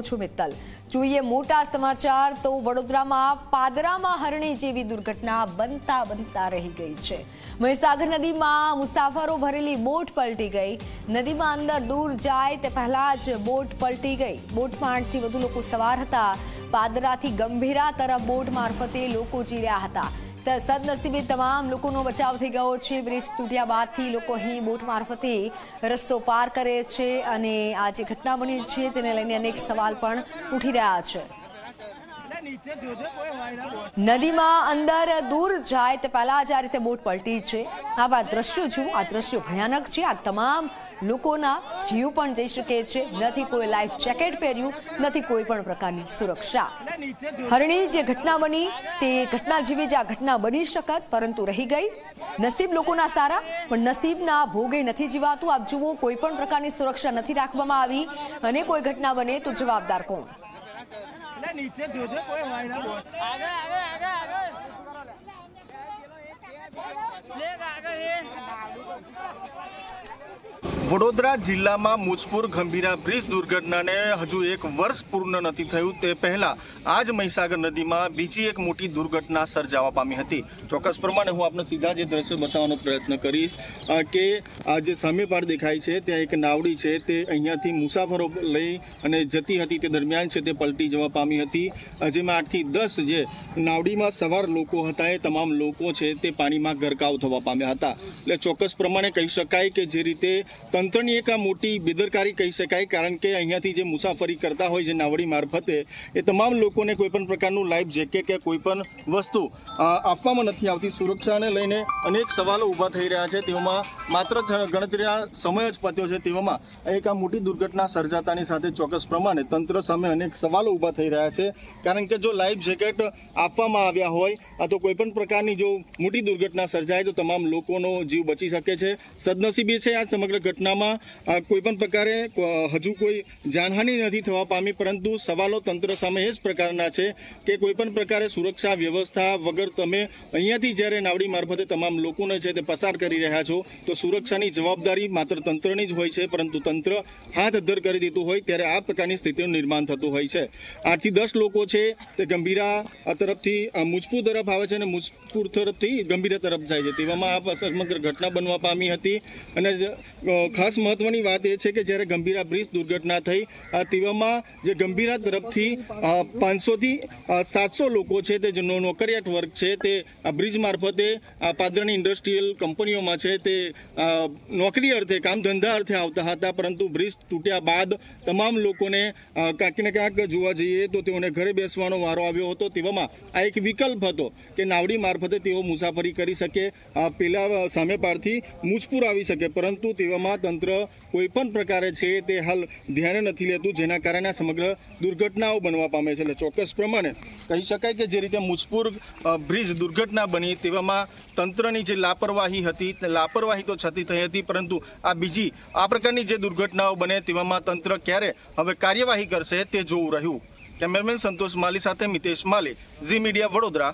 મિત્તલ. જોઈએ મોટા સમાચાર તો વડોદરામાં પાદરામાં હરણી જેવી દુર્ઘટના બનતા બનતા રહી ગઈ છે. મહીસાગર નદીમાં મુસાફરો ભરેલી બોટ પલટી ગઈ. નદીમાં અંદર દૂર જાય તે પહેલા જ બોટ પલટી ગઈ. બોટમાં આઠથી વધુ લોકો સવાર હતા. પાદરાથી ગંભીરા તરફ બોટ મારફતે લોકો જીર્યા હતા. સદનસીબે તમામ લોકોનો બચાવ થઈ ગયો છે. બ્રિજ તૂટ્યા બાદથી લોકો અહીં બોટ મારફતે રસ્તો પાર કરે છે અને આ જે ઘટના બની છે તેને લઈને અનેક સવાલ પણ ઉઠી રહ્યા છે. નદીમાં અંદર દૂર જાય તે પહેલા જ આ રીતે બોટ પલટી છે. આવા દ્રશ્યો જુઓ આ દ્રશ્યો ભયાનક છે. આ તમામ લોકોના જીવ પણ જઈ શકે છે. નથી કોઈ લાઈફ જેકેટ પહેર્યું નથી કોઈ પણ પ્રકારની સુરક્ષા. હરણી જે ઘટના બની તે ઘટના જેવી જ આ ઘટના બની શકત પરંતુ રહી ગઈ. નસીબ લોકોના સારા પણ નસીબના ભોગે નથી જીવાતું. આપ જુઓ કોઈ પણ પ્રકારની સુરક્ષા નથી રાખવામાં આવી. અને કોઈ ઘટના બને તો જવાબદાર કોણ? એટલે નીચે જોજો કોઈ હોય ના બોલ આગળ આગળ આગળ આગળ. લે આગળ હે. વડોદરા જિલ્લામાં મુજપુર ગંભીરા બ્રિજ દુર્ઘટનાને હજુ એક વર્ષ પૂર્ણ નથી થયું. તે પહેલા આજ મહીસાગર નદીમાં બીજી એક મોટી દુર્ઘટના સર્જાવા પામી હતી. ચોક્કસ પ્રમાણે હું આપને સીધા જે દ્રશ્યો બતાવવાનો પ્રયત્ન કરીશ. કે આ જે સામે પાર દેખાય છે, ત્યાં એક નાવડી છે, તે અહીંયાથી મુસાફરો લઈ અને જતી હતી તે દરમિયાન છે તે પલટી જવા પામી હતી. જેમાં આઠથી દસ જે નાવડીમાં સવાર લોકો હતા, એ તમામ લોકો છે તે પાણીમાં ગરકાવ થવા પામ્યા હતા. એટલે ચોક્કસ પ્રમાણે કહી શકાય કે જે રીતે તંત્રની એક આ મોટી બેદરકારી કહી શકાય, કારણ કે અહીંયાથી જે મુસાફરી કરતા હોય, જે નાવડી મારફતે, એ તમામ લોકોને કોઈપણ પ્રકારનું લાઈફ જેકેટ કે કોઈપણ વસ્તુ આપવામાં નથી આવતી. સુરક્ષાને લઈને અનેક સવાલો ઊભા થઈ રહ્યા છે. તેઓમાં માત્ર ગણતરીના સમય જ પત્યો છે. તેવામાં એક આ મોટી દુર્ઘટના સર્જાતાની સાથે ચોક્કસ પ્રમાણે તંત્ર સામે અનેક સવાલો ઊભા થઈ રહ્યા છે. કારણ કે જો લાઈફ જેકેટ આપવામાં આવ્યા હોય, આ તો કોઈ પ્રકારની જો મોટી દુર્ઘટના સર્જાય, તો તમામ લોકોનો જીવ બચી શકે છે. સદનસીબી છે આ સમગ્ર ઘટનામાં અ, કોઈ પણ પ્રકારે હજુ કોઈ જાનહાનિ નથી થવા પામી પરંતુ સવાલો તંત્ર સામે એ જ પ્રકારના છે કે કોઈ પણ પ્રકારે સુરક્ષા વ્યવસ્થા વગર તમે અહીંયાથી જ્યારે નાવડી મારફતે તમામ લોકોને છે તે પસાર કરી રહ્યા છો તો સુરક્ષાની જવાબદારી માત્ર તંત્રની જ હોય છે પરંતુ તંત્ર હાથ અદ્ધર કરી દીધું હોય ત્યારે આ પ્રકારની સ્થિતિનું નિર્માણ થતું હોય છે. આઠથી દસ લોકો છે તે ગંભીરા તરફથી મુજપુર તરફ આવે છે અને મુજપુર તરફથી ગંભીરા તરફ જાય છે. તેવામાં આ સમગ્ર ઘટના બનવા પામી હતી અને ખાસ મહત્વની વાત એ છે કે જ્યારે ગંભીરા બ્રિજ દુર્ઘટના થઈ તેવામાં જે ગંભીરા તરફથી પાંચસોથી સાતસો લોકો છે તે જેનો નોકરિયાત વર્ગ છે તે આ બ્રિજ મારફતે આ પાદરાની ઇન્ડસ્ટ્રીયલ કંપનીઓમાં છે તે નોકરી અર્થે, કામ ધંધા અર્થે આવતા હતા, પરંતુ બ્રિજ તૂટ્યા બાદ તમામ લોકોને ક્યાંક ને ક્યાંક જોવા જઈએ તો તેઓને ઘરે બેસવાનો વારો આવ્યો હતો. તેવામાં આ એક વિકલ્પ હતો કે નાવડી મારફતે તેઓ મુસાફરી કરી શકે પેલા સામે પારથી મુજપુર આવી શકે, પરંતુ તેવામાં તંત્ર કોઈ પણ પ્રકારે છે તે હાલ ધ્યાને નથી લેતું, જેના કારણે સમગ્ર દુર્ઘટનાઓ બનવા પામે છે. એટલે ચોક્કસ પ્રમાણે કહી શકાય કે જે રીતે મુજપુર બ્રિજ દુર્ઘટના બની તેવામાં તંત્રની જે લાપરવાહી હતી લાપરવાહી તો છતી થઈ હતી, પરંતુ આ બીજી, આ પ્રકારની જે દુર્ઘટનાઓ બને તેવામાં તંત્ર ક્યારે હવે કાર્યવાહી કરશે તે જોવું રહ્યું. કેમેરામેન સંતોષ માલી સાથે મિતેશ માલી, ઝી મીડિયા વડોદરા.